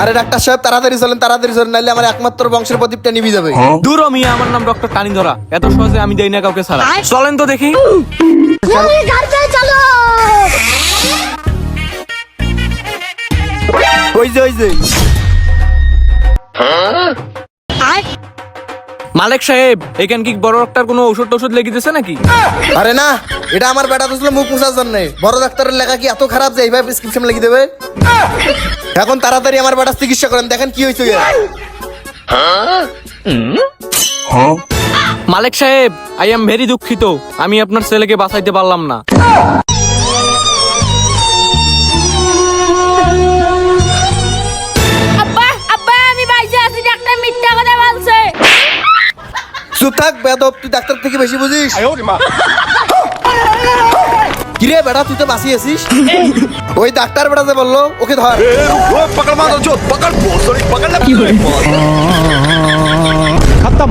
আরে ডাক্তার সাহেব তাড়াতাড়ি চলেন তাড়াতাড়ি চলেন আমার একমাত্র বংশের প্রদীপটা নিবি যাবে। হ্যাঁ? দূর আমার নাম ডক্টর এত সহজে আমি দেই না কাউকে ছাড়া। চলেন তো দেখি। ওই যে ওই যে। মালিক সাহেব এখানে কি বড় ডাক্তার কোনো ওষুধ টষুধ লেগে দিয়েছে নাকি? আরে না এটা আমার বেটা তো ছিল মুখ মুছার জন্য। বড় ডাক্তারের লেখা কি এত খারাপ যে এইভাবে প্রেসক্রিপশন লিখে দেবে? এখন তাড়াতাড়ি আমার বেটা চিকিৎসা করেন দেখেন কি হয়েছে। মালিক সাহেব আই এম ভেরি দুঃখিত। আমি আপনার ছেলেকে বাঁচাইতে পারলাম না। চুপ থাক বেদব তুই ডাক্তার থেকে বেশি বুঝিস। কিরে বেড়া তুই তো বাসি আছিস? ওই ডাক্তার বেটা যে বলল ওকে ধর। ও পকড় মারো জো পকড় বো পকড় না কি হলো খতম।